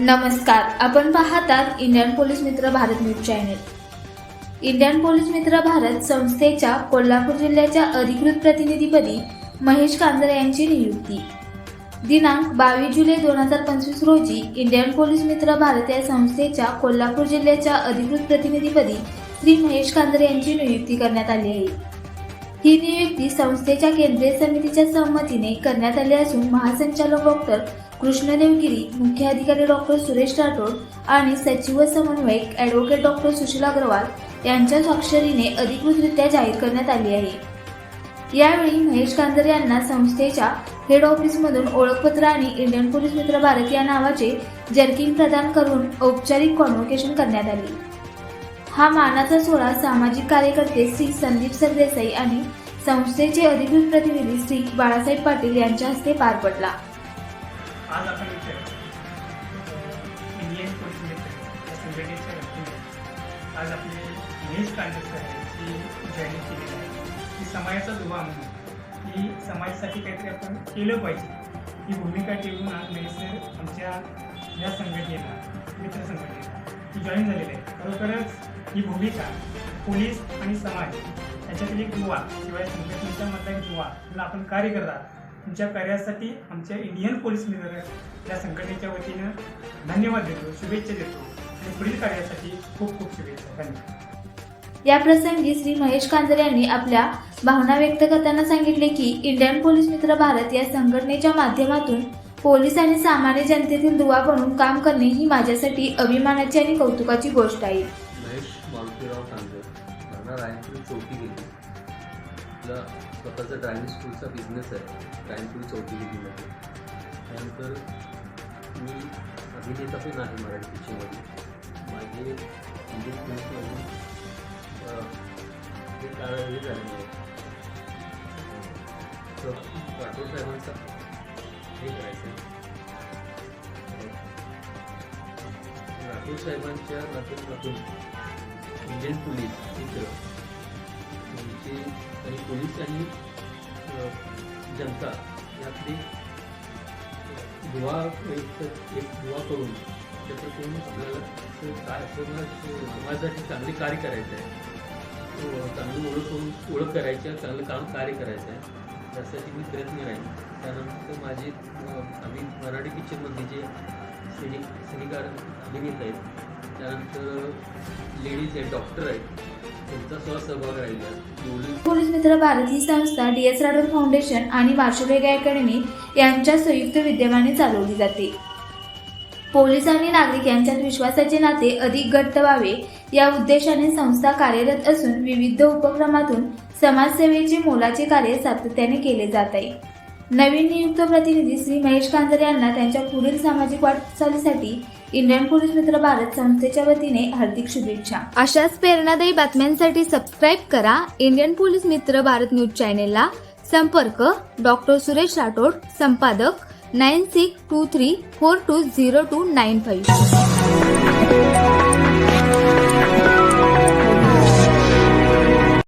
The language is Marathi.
नमस्कार आपण पाहतात इंडियन पोलीस मित्र Bharat news channel. Indian police मित्र भारत संस्थेच्या कोल्हापूर जिल्ह्याच्या अधिकृत प्रतिनिधीपदी महेश कांजरे यांची नियुक्ती. दिनांक बावीस जुलै दोन हजार पंचवीस रोजी इंडियन पोलीस मित्र भारत या संस्थेच्या कोल्हापूर जिल्ह्याच्या अधिकृत प्रतिनिधीपदी श्री महेश कांजरे यांची नियुक्ती करण्यात आली आहे. ही नियुक्ती संस्थेच्या केंद्रीय समितीच्या संमतीने करण्यात आली असून महासंचालक डॉक्टर कृष्णदेवगिरी मुख्य अधिकारी डॉक्टर सुरेश राठोड आणि सचिव समन्वयक ॲडव्होकेट डॉक्टर सुशील अग्रवाल यांच्या स्वाक्षरीने अधिकृतरित्या जाहीर करण्यात आली आहे. यावेळी महेश कांदर यांना संस्थेच्या हेड ऑफिसमधून ओळखपत्र आणि इंडियन पोलीस मित्र भारत या नावाचे जर्किंग प्रदान करून औपचारिक कॉन्व्होकेशन करण्यात आले. हा मानाचा सोहळा सामाजिक कार्यकर्ते श्री संदीप सरदेसाई आणि संस्थेचे अधिकृत प्रतिनिधी श्री बाळासाहेब पाटील यांच्या हस्ते पार पडला. आज आपण इंडियन आज आपले महेश कांडे आहे की जॉईन केलेली आहे. की समाजाचा दुवा म्हणून की समाजासाठी काहीतरी आपण केलं पाहिजे. ही भूमिका ठेवून आज महेश सर आमच्या या संघटनेला मित्र संघटनेला ती जॉईन झालेली आहे खरोखरच ही भूमिका पोलीस आणि समाज याच्यातील एक दुवा शिवाय संघटनेच्या मधला एक दुवा ज्याला आपण कार्य करतात तुमच्या कार्यासाठी आमच्या इंडियन पोलीस मित्र या संघटनेच्या वतीनं धन्यवाद देतो शुभेच्छा देतो आणि पुढील कार्यासाठी खूप खूप शुभेच्छा. धन्यवाद. या प्रसंगी श्री महेश कांजरे यांनी आपल्या भावना व्यक्त करताना सांगितले की इंडियन पोलीस मित्र भारत या संघटनेच्या माध्यमातून पोलीस आणि सामान्य जनतेतील दुवा बनून काम करणे ही माझ्यासाठी अभिमानाची आणि कौतुकाची गोष्ट आहे. राहणार रायनपुरी चौकी गेली. आपला स्वतःचा ड्रायव्हिंग स्कूलचा बिझनेस आहे. रायनपुरी चौकी गेलीमध्ये म्हणजे. त्यानंतर मी अभिनेता पण आहे मराठी पिक्चरमध्ये माझे म्हणजे इंडियन फिल्ममधून हे काळ हे झालेलं आहे तर राठोड साहेबांचा हे करायचं राठोड साहेबांच्या नातून इंडियन पोलीस मित्र म्हणजे आणि पोलीस आणि जनता यातली दुवा एक एक दुवा करून त्याच्यातून आपल्याला काय समाजासाठी चांगले कार्य करायचं आहे. चांगली ओळख करून ओळख करायची आहे चांगलं काम कार्य करायचं आहे. त्यासाठी मी प्रयत्न राहील. त्यानंतर माझे आम्ही मराठी पिक्चरमधले जे सैनिक सैनिकार अभिनेत आहेत त्यानंतर लेडीज आहेत डॉक्टर आहेत. त्यांचा सुद्धा राहिला. पोलीस मित्र भारतीय संस्था डी एस राठोड फाउंडेशन आणि मार्शल अकॅडमी यांच्या संयुक्त विद्यमाने चालवली जाते. पोलीस आणि नागरिक यांच्यात विश्वासाचे नाते अधिक घट्ट व्हावे या उद्देशाने संस्था कार्यरत असून विविध उपक्रमातून समाजसेवेचे मोलाचे कार्य सातत्याने केले जात आहे. नवीन नियुक्त प्रतिनिधी श्री महेश कांजरे यांना त्यांच्या पुढील सामाजिक वाटचालीसाठी इंडियन पोलीस मित्र भारत संस्थेच्या वतीने हार्दिक शुभेच्छा. अशाच प्रेरणादायी बातम्यांसाठी सबस्क्राईब करा इंडियन पोलीस मित्र भारत न्यूज चॅनेलला संपर्क डॉक्टर सुरेश राठोड संपादक nine six two three four two zero two nine five.